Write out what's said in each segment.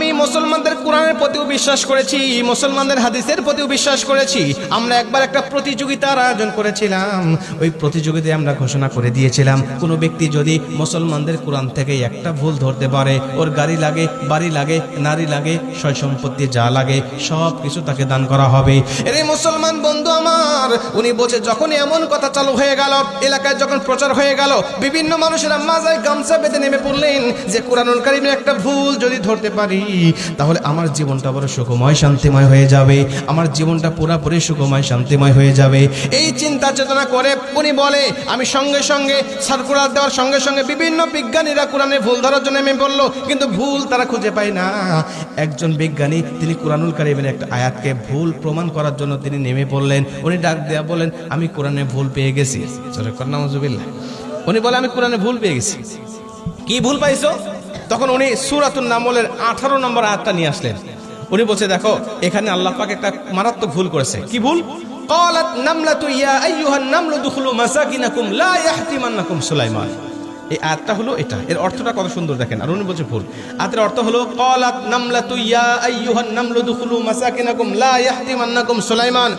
আমি মুসলমানদের কোরআনের প্রতিও বিশ্বাস করেছি, মুসলমানদের হাদিসের প্রতিও বিশ্বাস করেছি। আমরা একবার একটা প্রতিযোগিতার আয়োজন করেছিলাম। ওই প্রতিযোগিতায় আমরা ঘোষণা করে দিয়েছিলাম, কোনো ব্যক্তি যদি মুসলমানদের কোরআন থেকে একটা ভুল ধরতে পারে, ওর গাড়ি লাগে, বাড়ি লাগে, নারী লাগে, সয় সম্পত্তি যা লাগে, সব কিছু তাকে দান করা হবে। এর মুসলমান বন্ধু আমার, উনি বলছে যখন এমন কথা চালু হয়ে গেল, এলাকায় যখন প্রচার হয়ে গেল, বিভিন্ন মানুষেরা মাজায় গামছা বেঁধে নেমে পড়লেন যে, কোরআনুল কারিমের একটা ভুল যদি ধরতে পারি তাহলে আমার জীবনটা বড় সুখময়, শান্তিময় হয়ে যাবে। আমার জীবনটা পুরাপুরি সুখময়, শান্তিময় হয়ে যাবে। এই চিন্তা চেতনা করে উনি বলে, আমি সঙ্গে সঙ্গে সার্কুলার দেওয়ার সঙ্গে সঙ্গে বিভিন্ন বিজ্ঞানীরা কোরআনে ভুল ধরার জন্য নেমে পড়ল কিন্তু ভুল তারা খুঁজে পায় না। একজন বিজ্ঞানী, তিনি কোরআনুল কারিমের একটা আয়াতকে ভুল প্রমাণ করার জন্য তিনি নেমে পড়লেন। উনি ডাক দেয়া বলেন, আমি কোরআনে ভুল পেয়ে গেছি। উনি বলে, আমি কোরআনে ভুল পেয়ে গেছি। কি ভুল পাইছো? তখন উনি সুরাতুল নামলের আঠারো নম্বর আয়াতটা নিয়ে আসলেন উনি বলছে দেখো এখানে আল্লাহ পাক একটা মারাত্মক ভুল করেছে কি ভুল قالت نملة يا أيها النمل ادخلوا مساكنكم لا يحطمنكم সুলাইমান এই আয়াতটা হলো এটা এর অর্থটা কত সুন্দর দেখেন আর উনি বলছে ভুল আয়াতের অর্থ হলো قالت نملة يا أيها النمل ادخلوا مساكنكم لا يحطمنكم সুলাইমান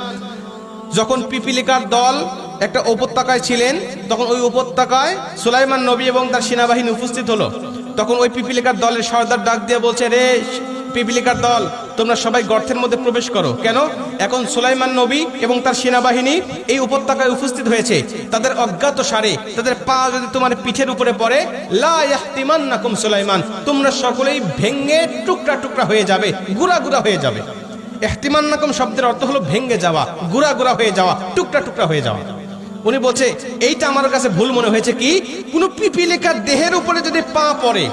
যখন পিপিলিকার দল একটা উপত্যকায় ছিলেন তখন ওই উপত্যকায় সুলাইমান নবী এবং তার সেনাবাহিনী উপস্থিত হলো তখন ওই পিপিলিকার দলের সর্দার ডাক দিয়ে বলছে, রে পিপিলিকার দল, তোমরা সবাই গর্তের মধ্যে প্রবেশ করো। কেন? এখন সুলাইমান নবী এবং তার সেনাবাহিনী এই উপত্যকায় উপস্থিত হয়েছে। তাদের অজ্ঞাত সারে, তাদের পা যদি তোমার পিঠের উপরে পড়ে, লা ইয়াহতিমান্নাকুম সুলাইমান, তোমরা সকলেই ভেঙে টুকরা টুকরা হয়ে যাবে, গুড়া গুড়া হয়ে যাবে। এহতিমান্নাকুম শব্দের অর্থ হলো ভেঙ্গে যাওয়া, গুড়া গুড়া হয়ে যাওয়া, টুকরা টুকরা হয়ে যাওয়া। উনি বলছে, এইটা আমার কাছে ভুল মনে হয়েছে কি? কোনো পিপিলিকার দেহের উপরে যদি পা পড়ে,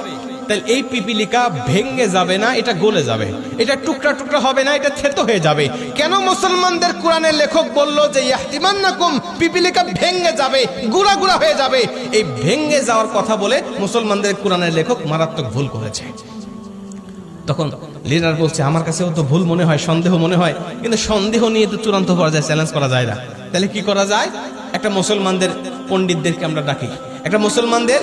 তাহলে এই পিপিলিকা ভেঙে যাবে না, এটা গলে যাবে। এটা টুকরা টুকরা হবে না, এটা থেতো হয়ে যাবে। কেন মুসলমানদের কোরআনের লেখক বলল যে, ইয়াহতিমান্নাকুম, পিপিলিকা ভেঙে যাবে, গুড়া গুড়া হয়ে যাবে। এই ভেঙে যাওয়ার কথা বলে মুসলমানদের কোরআনের লেখক মারাত্মক ভুল করেছে। তখন লিডার বলছে, আমার কাছেও তো ভুল মনে হয়, সন্দেহ মনে হয়, কিন্তু সন্দেহ নিয়ে তো চূড়ান্ত করা যায় চ্যালেঞ্জ করা যায় না। তাহলে কি করা যায়? একটা মুসলমানদের পণ্ডিতদেরকে আমরা ডাকি। একটা মুসলমানদের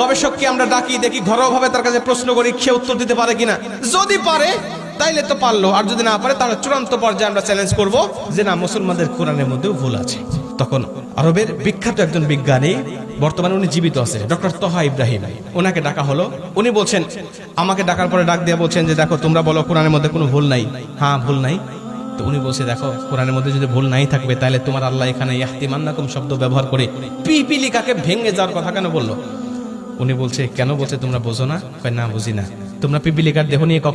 গবেষককে আমরা ডাকি, দেখি ঘরোয়াভাবে তার কাছে প্রশ্ন করি, সে উত্তর দিতে পারে কিনা। যদি পারে, তাইলে তো পারল, আর যদি না পারে, তাহলে চূড়ান্ত পর্যায়ে আমরা চ্যালেঞ্জ করব যে না, মুসলমানদের কোরআনের মধ্যেও ভুল আছে। তখন আরবের বিখ্যাত একজন বিজ্ঞানী, বর্তমানে উনি জীবিত আছে, ডক্টর তহা ইব্রাহিম। ওনাকে ডাকা হলো। উনি বলছেন, আমাকে ডাকার পরে ডাক দিয়ে বলছেন যে, দেখো, তোমরা বলো, কোরআনের মধ্যে কোনো ভুল নাই? হ্যাঁ ভুল নাই। তো উনি বলছে, দেখো, কোরআনের মধ্যে যদি ভুল নাই থাকবে, তাহলে তোমার আল্লাহ এখানে ইয়াহতিমান্নাকুম শব্দ ব্যবহার করে পিপিলিকাকে ভেঙে যাওয়ার কথা কেন বলল? উনি বলছে, কেন বলছে তোমরা বোঝো না? না, বুঝি না। তোমরা পিপিলিকার দেহ নিয়ে